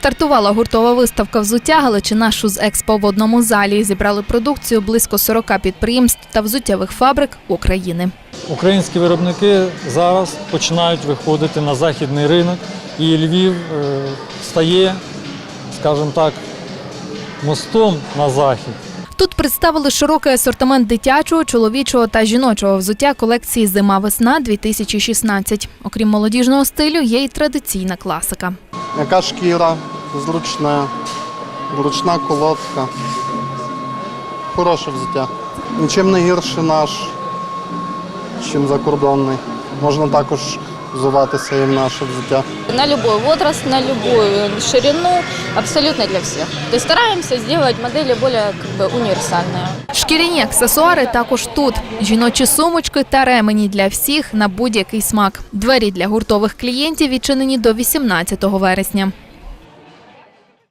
Стартувала гуртова виставка взуття Галичина Шуз Експо в одному залі. Зібрали продукцію близько 40 підприємств та взуттєвих фабрик України. Українські виробники зараз починають виходити на західний ринок, і Львів е, стає, скажімо так, мостом на захід. Тут представили широкий асортимент дитячого, чоловічого та жіночого взуття колекції Зима-весна 2016. Окрім молодіжного стилю, є й традиційна класика. Яка шкіра, зручна, зручна колодка. Хороше взуття. Нічим не гірше наш, чим закордонний. Можна також взуватися і в наше взуття. На любой возраст, на любую ширину, абсолютно для всіх. То стараємося зробити моделі більш более как бы, универсальные. Шкіряні аксесуари також тут. Жіночі сумочки та ремені для всіх на будь-який смак. Двері для гуртових клієнтів відчинені до 18 вересня.